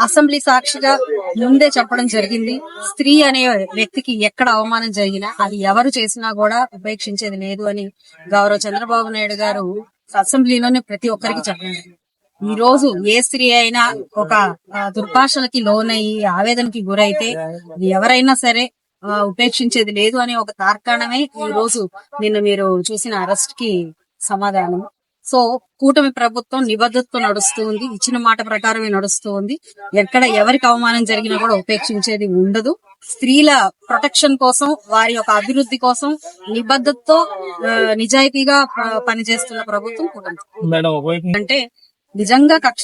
Assembly సాక్షిగా ముందే చెప్పడం జరిగింది. స్త్రీ అనే వ్యక్తికి ఎక్కడ అవమానం జరిగినా అది ఎవరు చేసినా కూడా ఉపేక్షించేది లేదు అని గౌరవ చంద్రబాబు నాయుడు గారు అసెంబ్లీలోనే ప్రతి ఒక్కరికి చెప్పడం ఈ రోజు ఏ స్త్రీ అయినా ఒక దుర్భాషలకి లోనయ్యి ఆవేదనకి గురైతే ఎవరైనా సరే ఉపేక్షించేది లేదు అనే ఒక తార్కాణమే ఈ రోజు నిన్న మీరు చూసిన అరెస్ట్కి సమాధానం. సో కూటమి ప్రభుత్వం నిబద్ధతతో నడుస్తూ ఉంది. ఇచ్చిన మాట ప్రకారమే నడుస్తూ ఉంది. ఎక్కడ ఎవరికి అవమానం జరిగినా కూడా ఉపేక్షించేది ఉండదు. స్త్రీల ప్రొటెక్షన్ కోసం వారి యొక్క అభివృద్ధి కోసం నిబద్ధతతో నిజాయితీగా పనిచేస్తున్న ప్రభుత్వం కూటమి. అంటే నిజంగా కక్ష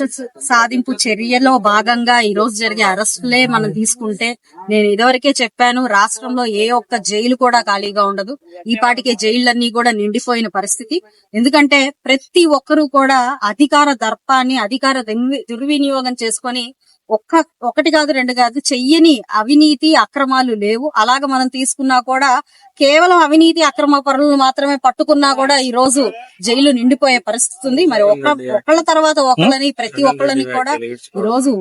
సాధింపు చర్యలో భాగంగా ఈ రోజు జరిగే అరెస్టులే మనం తీసుకుంటే నేను ఇదివరకే చెప్పాను రాష్ట్రంలో ఏ ఒక్క జైలు కూడా ఖాళీగా ఉండదు. ఈ పాటికే జైళ్ళన్నీ కూడా నిండిపోయిన పరిస్థితి. ఎందుకంటే ప్రతి ఒక్కరూ కూడా అధికార దర్పాన్ని అధికార దుర్వి- దుర్వినియోగం చేసుకొని ఒక్క ఒకటి కాదు రెండు కాదు చెయ్యని అవినీతి అక్రమాలు లేవు. అలాగ మనం తీసుకున్నా కూడా కేవలం అవినీతి అక్రమ పరులను మాత్రమే పట్టుకున్నా కూడా ఈ రోజు జైలు నిండిపోయే పరిస్థితి ఉంది. మరి ఒక్క ఒకళ్ళ తర్వాత ఒకళ్ళని ప్రతి ఒక్కళ్ళని కూడా ఈ రోజు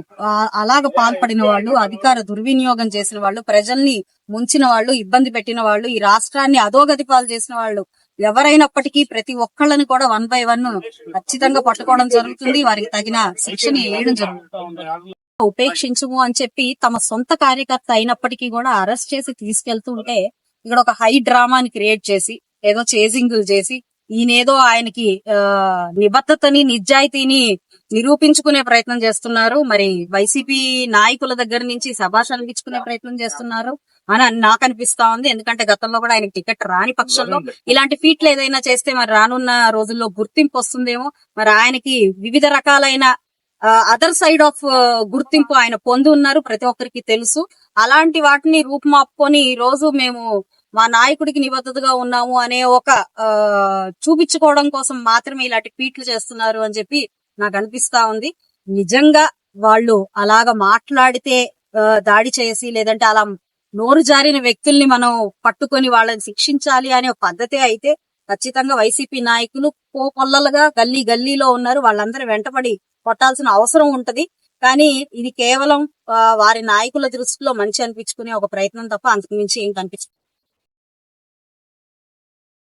అలాగ పాల్పడిన వాళ్ళు అధికార దుర్వినియోగం చేసిన వాళ్ళు ప్రజల్ని ముంచిన వాళ్ళు ఇబ్బంది పెట్టిన వాళ్ళు ఈ రాష్ట్రాన్ని అధోగతి పాలు చేసిన వాళ్ళు ఎవరైనప్పటికీ ప్రతి ఒక్కళ్ళని కూడా వన్ బై వన్ ఖచ్చితంగా పట్టుకోవడం జరుగుతుంది. వారికి తగిన శిక్షణ వేయడం జరుగుతుంది. ఉపేక్షించము అని చెప్పి తమ సొంత కార్యకర్త అయినప్పటికీ కూడా అరెస్ట్ చేసి తీసుకెళ్తుంటే ఇక్కడ ఒక హై డ్రామాని క్రియేట్ చేసి ఏదో చేజింగ్ చేసి ఈయనేదో ఆయనకి నిబద్ధతని నిజాయితీని నిరూపించుకునే ప్రయత్నం చేస్తున్నారు. మరి వైసీపీ నాయకుల దగ్గర నుంచి శభాష్ అనిపించుకునే ప్రయత్నం చేస్తున్నారు అని నాకు అనిపిస్తా ఉంది. ఎందుకంటే గతంలో కూడా ఆయనకి టికెట్ రాని పక్షంలో ఇలాంటి ఫీట్లు ఏదైనా చేస్తే మరి రానున్న రోజుల్లో గుర్తింపు వస్తుందేమో. మరి ఆయనకి వివిధ రకాలైన అదర్ సైడ్ ఆఫ్ గుర్తింపు ఆయన పొంది ఉన్నారు. ప్రతి ఒక్కరికి తెలుసు. అలాంటి వాటిని రూపుమాపుకొని ఈ రోజు మేము మా నాయకుడికి నిబద్ధతగా ఉన్నాము అనే ఒక చూపించుకోవడం కోసం మాత్రమే ఇలాంటి ట్వీట్లు చేస్తున్నారు అని చెప్పి నాకు అనిపిస్తా ఉంది. నిజంగా వాళ్ళు అలాగ మాట్లాడితే దాడి చేసి లేదంటే అలా నోరు జారిన వ్యక్తుల్ని మనం పట్టుకొని వాళ్ళని శిక్షించాలి అనే పద్ధతి పద్ధతే అయితే ఖచ్చితంగా వైసీపీ నాయకులు కోకొల్లలుగా గల్లీ గల్లీలో ఉన్నారు. వాళ్ళందరూ వెంటపడి కొట్టాల్సిన అవసరం ఉంటది. కానీ ఇది కేవలం వారి నాయకుల దృష్టిలో మంచి అనిపించుకునే ఒక ప్రయత్నం తప్ప అంతకుమించి ఏం కనిపించదు.